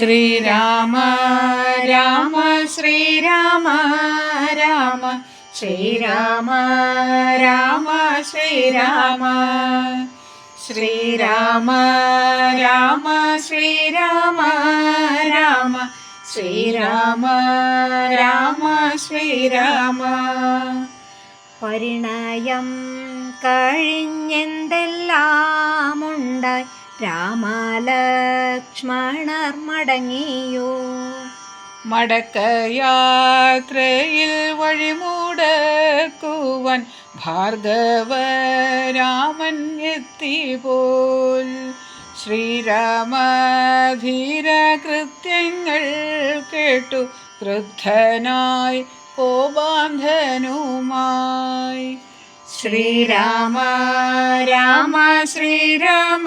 ശ്രീരാമ രാമ ശ്രീരാമ രാമ ശ്രീരാമ രാമ ശ്രീരാമ. ശ്രീരാമ രാമ ശ്രീരാമ രാമ ശ്രീരാമ രാമ ശ്രീരാമ. പരിണയം കഴിഞ്ഞെന്തെല്ലാമുണ്ടായി രാമലക്ഷ്മണർ മടങ്ങിയോ മടക്കയാത്രയിൽ വഴിമുടക്കുവാൻ ഭാർഗവരാമൻ എത്തിപോൽ ശ്രീരാമധീര കൃത്യങ്ങൾ കേട്ടു ക്രുദ്ധനായി കോബാന്ധനുമായി ശ്രീരാമ രാമ ശ്രീരാമ